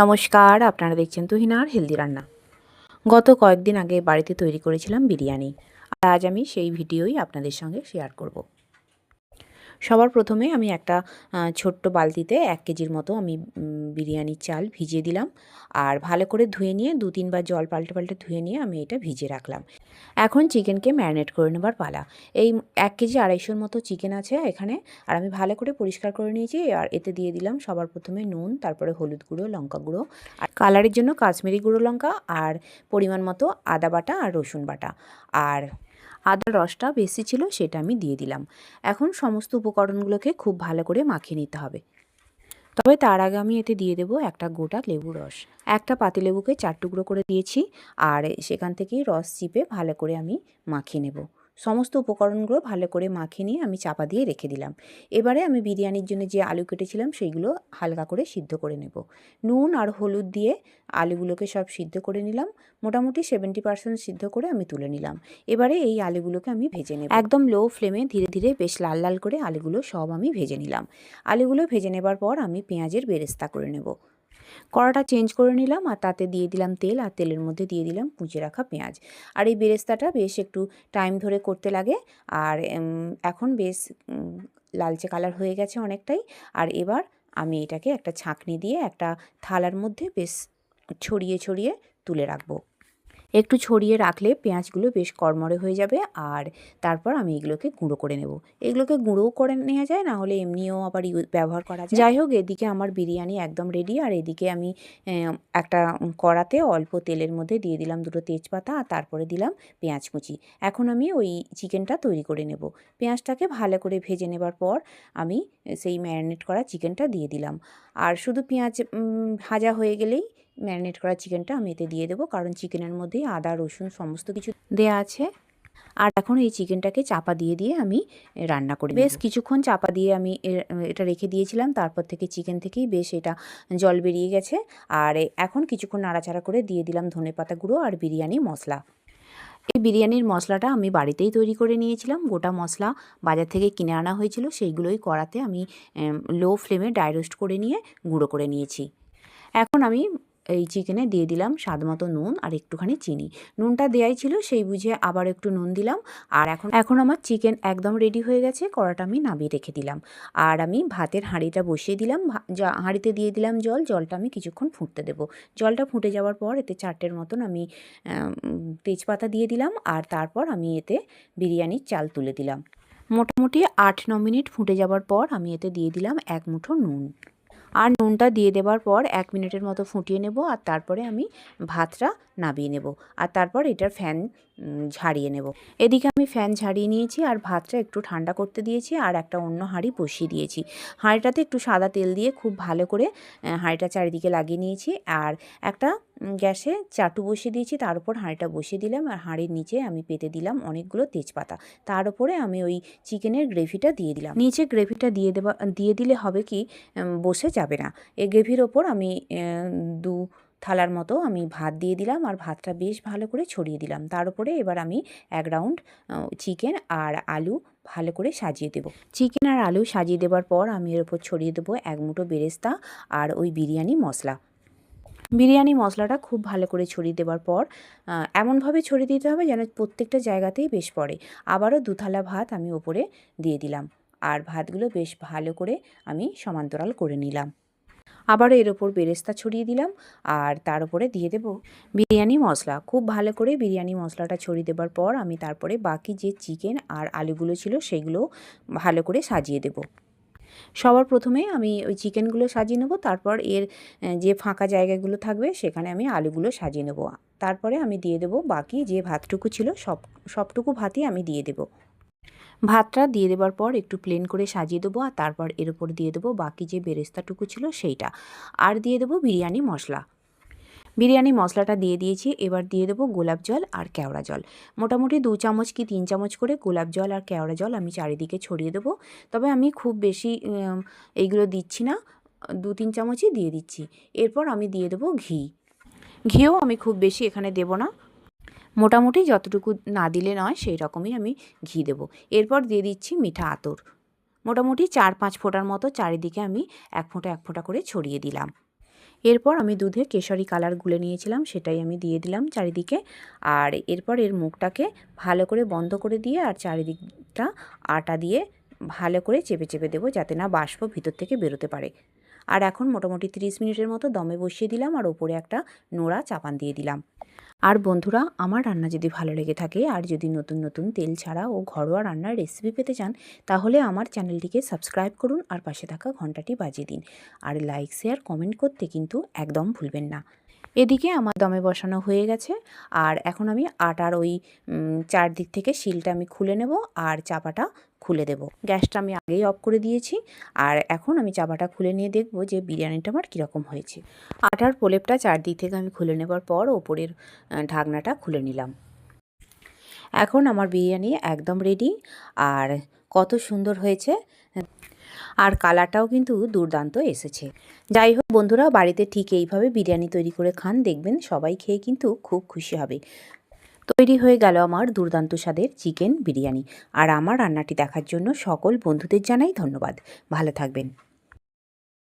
নমস্কার, আপনারা দেখছেন তুহিনার হেলদি রান্না। গত কয়েকদিন আগে বাড়িতে তৈরি করেছিলাম বিরিয়ানি। আর আজ আমি সেই ভিডিওই আপনাদের সঙ্গে শেয়ার করব। সবার প্রথমে আমি একটা ছোট্ট বালতিতে এক কেজির মতো আমি বিরিয়ানির চাল ভিজিয়ে দিলাম। আর ভালো করে ধুয়ে নিয়ে দু তিনবার জল পাল্টে পাল্টে ধুয়ে নিয়ে আমি এটা ভিজিয়ে রাখলাম। এখন চিকেনকে ম্যারিনেট করে নেবার পালা। এই এক কেজি আড়াইশোর মতো চিকেন আছে এখানে। আর আমি ভালো করে পরিষ্কার করে নিয়েছি। আর এতে দিয়ে দিলাম সবার প্রথমে নুন, তারপরে হলুদ গুঁড়ো, লঙ্কা গুঁড়ো। আর কালারের জন্য কাশ্মীরি গুঁড়ো লঙ্কা আর পরিমাণ মতো আদা বাটা আর রসুন বাটা। আর আদার রসটা বেশি ছিল সেটা আমি দিয়ে দিলাম। এখন সমস্ত উপকরণগুলোকে খুব ভালো করে মাখিয়ে নিতে হবে। তবে তার আগে আমি এতে দিয়ে দেবো একটা গোটা লেবুর রস। একটা পাতি লেবুকে চার টুকরো করে দিয়েছি, আর সেখান থেকেই রস চিপে ভালো করে আমি মাখিয়ে নেব। সমস্ত উপকরণগুলো ভালো করে মাখিয়ে নিয়ে আমি চাপা দিয়ে রেখে দিলাম। এবারে আমি বিরিয়ানির জন্য যে আলু কেটেছিলাম সেইগুলো হালকা করে সিদ্ধ করে নেব। নুন আর হলুদ দিয়ে আলুগুলোকে সব সিদ্ধ করে নিলাম। মোটামুটি সেভেন্টি পার্সেন্ট সিদ্ধ করে আমি তুলে নিলাম। এবারে এই আলুগুলোকে আমি ভেজে নেব। একদম লো ফ্লেমে ধীরে ধীরে বেশ লাল লাল করে আলুগুলো সব আমি ভেজে নিলাম। আলুগুলো ভেজে নেবার পর আমি পেঁয়াজের বেরেস্তা করে নেব। কড়াটা চেঞ্জ করে নিলাম আর তাতে দিয়ে দিলাম তেল আর তেলের মধ্যে দিয়ে দিলাম কুঁচে রাখা পেঁয়াজ। আর এই বেরেস্তাটা বেশ একটু টাইম ধরে করতে লাগে আর এখন বেশ লালচে কালার হয়ে গেছে অনেকটাই। আর এবার আমি এটাকে একটা ছাঁকনি দিয়ে একটা থালার মধ্যে বেশ ছড়িয়ে ছড়িয়ে তুলে রাখব। একটু ছড়িয়ে রাখলে পেঁয়াজগুলো বেশ কড়মড়ে হয়ে যাবে আর তারপর আমি এগুলোকে গুঁড়ো করে নেব। এগুলোকে গুঁড়োও করে নেওয়া যায়, না হলে এমনিও আবার ব্যবহার করা যায়। যাই হোক, এদিকে আমার বিরিয়ানি একদম রেডি আর এদিকে আমি একটা কড়াতে অল্প তেলের মধ্যে দিয়ে দিলাম দুটো তেজপাতা আর তারপরে দিলাম পেঁয়াজ কুচি। এখন আমি ওই চিকেনটা তৈরি করে নেব। পেঁয়াজটাকে ভালো করে ভেজে নেবার পর আমি সেই ম্যারিনেট করা চিকেনটা দিয়ে দিলাম। আর শুধু পেঁয়াজ ভাজা হয়ে গেলেই ম্যারিনেট করা চিকেনটা আমি এতে দিয়ে দেবো, কারণ চিকেনের মধ্যেই আদা, রসুন সমস্ত কিছু দেয়া আছে। আর এখন এই চিকেনটাকে চাপা দিয়ে দিয়ে আমি রান্না করি বেশ কিছুক্ষণ চাপা দিয়ে আমি এটা রেখে দিয়েছিলাম, তারপর থেকে চিকেন থেকেই বেশ এটা জল বেরিয়ে গেছে। আর এখন কিছুক্ষণ নাড়াচাড়া করে দিয়ে দিলাম ধনেপাতা গুঁড়ো আর বিরিয়ানি মশলা। এই বিরিয়ানির মশলাটা আমি বাড়িতেই তৈরি করে নিয়েছিলাম। গোটা মশলা বাজার থেকে কিনে আনা হয়েছিল, সেইগুলোই কড়াতে আমি লো ফ্লেমে ডাই রোস্ট করে নিয়ে গুঁড়ো করে নিয়েছি। এখন আমি এই চিকেনে দিয়ে দিলাম স্বাদ মতো নুন আর একটুখানি চিনি। নুনটা দেয়াই ছিল, সেই বুঝে আবার একটু নুন দিলাম। আর এখন এখন আমার চিকেন একদম রেডি হয়ে গেছে, কড়াটা আমি নামিয়ে রেখে দিলাম। আর আমি ভাতের হাঁড়িটা বসিয়ে দিলাম হাঁড়িতে দিয়ে দিলাম জল, জলটা আমি কিছুক্ষণ ফুটতে দেবো। জলটা ফুটে যাওয়ার পর এতে চারটের মতন আমি, তেজপাতা দিয়ে দিলাম আর তারপর আমি এতে বিরিয়ানির চাল তুলে দিলাম। মোটামুটি আট, ন মিনিট ফুটে যাওয়ার পর আমি এতে দিয়ে দিলাম এক মুঠো নুন। আর নুনটা দিয়ে দেবার পর এক মিনিটের মতো ফুটিয়ে নেব আর তারপরে আমি ভাতটা নাবিয়ে নেব। আর তারপর এটার ফ্যান ঝাড়িয়ে নেব। এদিকে আমি ফ্যান ঝাড়িয়ে নিয়েছি আর ভাতটা একটু ঠান্ডা করতে দিয়েছি আর একটা অন্য হাঁড়ি বসিয়ে দিয়েছি। হাঁড়িটাতে একটু সাদা তেল দিয়ে খুব ভালো করে হাঁড়িটা চারিদিকে লাগিয়ে নিয়েছি আর একটা গ্যাসে চাটু বসিয়ে দিয়েছি। তার উপর হাঁড়িটা বসিয়ে দিলাম আর হাঁড়ির নিচে আমি পেতে দিলাম অনেকগুলো তেজপাতা। তার উপরে আমি ওই চিকেনের গ্রেভিটা দিয়ে দিলাম। নিচে গ্রেভিটা দিয়ে দেওয়া দিয়ে দিলে হবে কি বসে যাবে না। এই গ্রেভির ওপর আমি দু থালার মতো আমি ভাত দিয়ে দিলাম আর ভাতটা বেশ ভালো করে ছড়িয়ে দিলাম। তার উপরে এবার আমি এক রাউন্ড চিকেন আর আলু ভালো করে সাজিয়ে দেবো। চিকেন আর আলু সাজিয়ে দেওয়ার পর আমি এর ওপর ছড়িয়ে দেবো এক মুঠো বেরেস্তা আর ওই বিরিয়ানি মশলা। বিরিয়ানি মশলাটা খুব ভালো করে ছড়িয়ে দেওয়ার পর এমনভাবে ছড়িয়ে দিতে হবে যেন প্রত্যেকটা জায়গাতেই বেশ পড়ে। আবারও দু থালা ভাত আমি ওপরে দিয়ে দিলাম। আর ভাতগুলো বেশ ভালো করে আমি সমান্তরাল করে নিলাম। আবারও এর ওপর বেরেস্তা ছড়িয়ে দিলাম আর তার উপরে দিয়ে দেব বিরিয়ানি মশলা। খুব ভালো করে বিরিয়ানি মশলাটা ছড়িয়ে দেবার পর আমি তারপরে বাকি যে চিকেন আর আলুগুলো ছিল সেগুলো ভালো করে সাজিয়ে দেব। সবার প্রথমে আমি ওই চিকেনগুলো সাজিয়ে নেব, তারপর এর যে ফাঁকা জায়গাগুলো থাকবে সেখানে আমি আলুগুলো সাজিয়ে নেব। তারপরে আমি দিয়ে দেবো বাকি যে ভাতটুকু ছিল সব, সবটুকু ভাতই আমি দিয়ে দেবো। ভাতটা দিয়ে দেওয়ার পর একটু প্লেন করে সাজিয়ে দেবো আর তারপর এর উপর দিয়ে দেবো বাকি যে বেরেস্তাটুকু ছিল সেইটা। আর দিয়ে দেবো বিরিয়ানি মশলা। বিরিয়ানি মশলাটা দিয়ে দিয়েছি, এবার দিয়ে দেবো গোলাপ জল আর কেওড়া জল। মোটামুটি দু চামচ কি তিন চামচ করে গোলাপ জল আর কেওড়া জল আমি চারিদিকে ছড়িয়ে দেবো। তবে আমি খুব বেশি এইগুলো দিচ্ছি না, দু তিন চামচই দিয়ে দিচ্ছি। এরপর আমি দিয়ে দেবো ঘি। ঘিও আমি খুব বেশি এখানে দেবো না মোটামুটি যতটুকু না দিলে নয়, সেই রকমই আমি ঘি দেবো। এরপর দিয়ে দিচ্ছি মিঠা আতর। মোটামুটি চার পাঁচ ফোঁটার মতো চারিদিকে আমি এক ফোঁটা এক ফোঁটা করে ছড়িয়ে দিলাম। এরপর আমি দুধে কেশরি কালার গুলে নিয়েছিলাম, সেটাই আমি দিয়ে দিলাম চারিদিকে। আর এরপর এর মুখটাকে ভালো করে বন্ধ করে দিয়ে আর চারিদিকটা আটা দিয়ে ভালো করে চেপে চেপে দেবো যাতে না বাষ্প ভিতর থেকে বেরোতে পারে। আর এখন মোটামুটি 30 মিনিটের মতো দমে বসিয়ে দিলাম আর ওপরে একটা নোড়া চাপান দিয়ে দিলাম। আর বন্ধুরা, আমার রান্না যদি ভালো লেগে থাকে আর যদি নতুন নতুন তেল ছাড়া ও ঘরোয়া রান্নার রেসিপি পেতে চান, তাহলে আমার চ্যানেলটিকে সাবস্ক্রাইব করুন আর পাশে থাকা ঘন্টাটি বাজিয়ে দিন। আর লাইক শেয়ার কমেন্ট করতে কিন্তু একদম ভুলবেন না। এদিকে আমার দমে বসানো হয়ে গেছে। আর এখন আমি আটার ওই চারদিক থেকে শিলটা আমি খুলে নেব আর চাপাটা খুলে দেব। গ্যাসটা আমি আগেই অফ করে দিয়েছি। আর এখন আমি চাপাটা খুলে নিয়ে দেখব যে বিরিয়ানিটা আমার কীরকম হয়েছে। আটার প্রলেপটা চারদিক থেকে আমি খুলে নেবার পর ওপরের ঢাকনাটা খুলে নিলাম। এখন আমার বিরিয়ানি একদম রেডি আর কত সুন্দর হয়েছে। আর কালারটাও কিন্তু দুর্দান্ত এসেছে। যাই হোক বন্ধুরা, বাড়িতে ঠিক এইভাবে বিরিয়ানি তৈরি করে খান, দেখবেন সবাই খেয়ে কিন্তু খুব খুশি হবে। তৈরি হয়ে গেল আমার দুর্দান্ত স্বাদের চিকেন বিরিয়ানি। আর আমার রান্নাটি দেখার জন্য সকল বন্ধুদের জানাই ধন্যবাদ। ভালো থাকবেন।